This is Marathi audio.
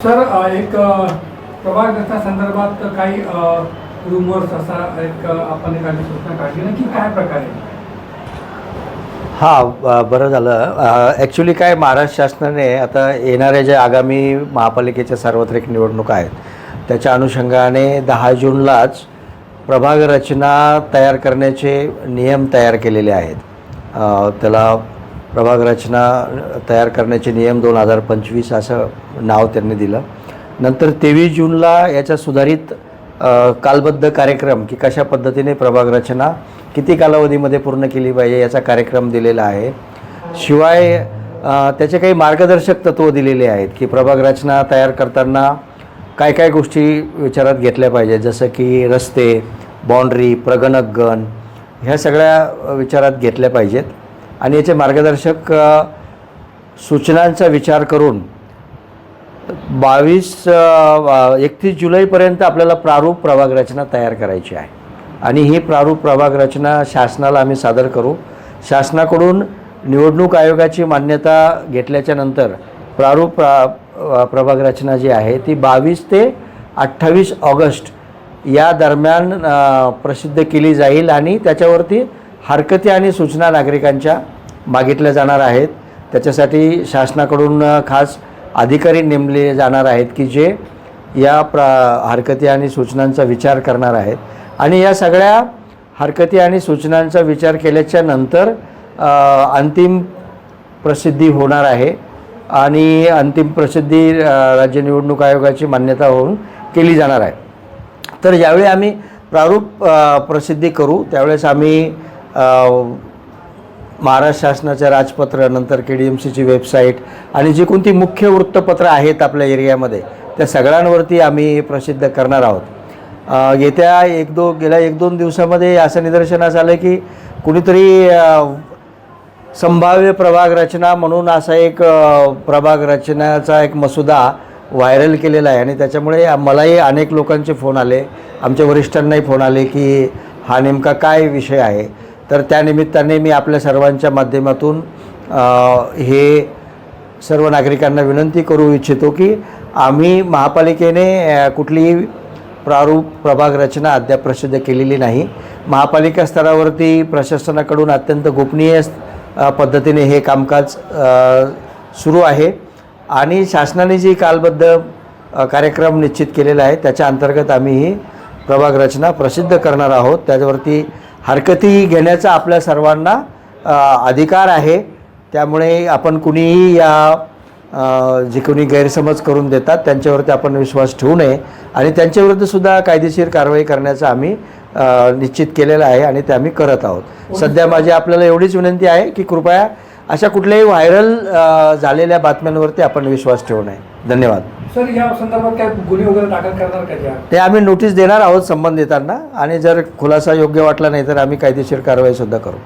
सर एक प्रभाग्रस्ता संदर्भात काही रुमर्स असा एक आपण एखादी सूचना काढली ना की काय प्रकारे हां बरं झालं. ॲक्च्युली काय महाराष्ट्र शासनाने आता येणाऱ्या ज्या आगामी महापालिकेच्या सार्वत्रिक निवडणुका आहेत त्याच्या अनुषंगाने दहा जूनलाच प्रभाग रचना तयार करण्याचे नियम तयार केलेले आहेत. त्याला प्रभाग रचना तयार करण्याचे नियम दोन हजार पंचवीस असं नाव त्यांनी दिलं. नंतर तेवीस जूनला याच्या सुधारित कालबद्ध कार्यक्रम की कशा पद्धतीने प्रभाग रचना किती कालावधीमध्ये पूर्ण केली पाहिजे याचा कार्यक्रम दिलेला आहे. शिवाय त्याचे काही मार्गदर्शक तत्त्व दिलेले आहेत की प्रभाग रचना तयार करताना काय काय गोष्टी विचारात घेतल्या पाहिजेत जसं की रस्ते बाँड्री प्रगणक गण ह्या सगळ्या विचारात घेतल्या पाहिजेत. आणि याचे मार्गदर्शक सूचनांचा विचार करून बावीस एकतीस जुलैपर्यंत आपल्याला प्रारूप प्रभाग रचना तयार करायची आहे. आणि ही प्रारूप प्रभाग रचना शासनाला आम्ही सादर करू. शासनाकडून निवडणूक आयोगाची मान्यता घेतल्याच्या नंतर प्रारूप प्रा प्रभाग रचना जी आहे ती बावीस ते अठ्ठावीस ऑगस्ट या दरम्यान प्रसिद्ध केली जाईल आणि त्याच्यावरती हरकती आणि सूचना नागरिकांच्या मागितल्या जाणार आहेत. त्याच्यासाठी शासनाकडून खास अधिकारी नेमले जाणार आहेत की जे या प्र हरकती आणि सूचनांचा विचार करणार आहेत. आणि या सगळ्या हरकती आणि सूचनांचा विचार केल्याच्यानंतर अंतिम प्रसिद्धी होणार आहे. आणि अंतिम प्रसिद्धी राज्य निवडणूक आयोगाची मान्यता होऊन केली जाणार आहे. तर ज्यावेळी आम्ही प्रारूप प्रसिद्धी करू त्यावेळेस आम्ही महाराष्ट्र शासनाचं राजपत्र नंतर के डी एम सीची वेबसाईट आणि जी कोणती मुख्य वृत्तपत्र आहेत आपल्या एरियामध्ये त्या सगळ्यांवरती आम्ही प्रसिद्ध करणार आहोत. येत्या एक दो गेल्या एक दोन दिवसामध्ये असं निदर्शनास आलं की कुणीतरी संभाव्य प्रभाग रचना म्हणून असा एक प्रभाग रचनाचा एक मसुदा व्हायरल केलेला आहे आणि त्याच्यामुळे मलाही अनेक लोकांचे फोन आले आमच्या वरिष्ठांनाही फोन आले की हा नेमका काय विषय आहे? तर त्यानिमित्ताने मी आपल्या सर्वांच्या माध्यमातून हे सर्व नागरिकांना विनंती करू इच्छितो की आम्ही महापालिकेने कुठलीही प्रारूप प्रभाग रचना अद्याप प्रसिद्ध केलेली नाही. महापालिका स्तरावरती प्रशासनाकडून अत्यंत गोपनीय पद्धतीने हे कामकाज सुरू आहे. आणि शासनाने जी कालबद्ध कार्यक्रम निश्चित केलेला आहे त्याच्या अंतर्गत आम्ही ही प्रभाग रचना प्रसिद्ध करणार आहोत. त्याच्यावरती हरकती घेण्याचा आपल्या सर्वांना अधिकार आहे. त्यामुळे आपण कुणीही या जे कोणी गैरसमज करून देतात त्यांच्यावरती आपण विश्वास ठेवू नये. आणि त्यांच्याविरुद्धसुद्धा कायदेशीर कारवाई करण्याचं आम्ही निश्चित केलेलं आहे आणि ते आम्ही करत आहोत. सध्या माझी आपल्याला एवढीच विनंती आहे की कृपया अशा कुठल्याही व्हायरल झालेल्या बातम्यांवरती आपण विश्वास ठेवू नये. धन्यवाद. सर या संदर्भात काय गुन्हे वगैरे दाखल करणार का ते आम्ही नोटीस देणार आहोत संबंधितांना आणि जर खुलासा योग्य वाटला नाही तर आम्ही कायदेशीर कारवाई सुद्धा करू.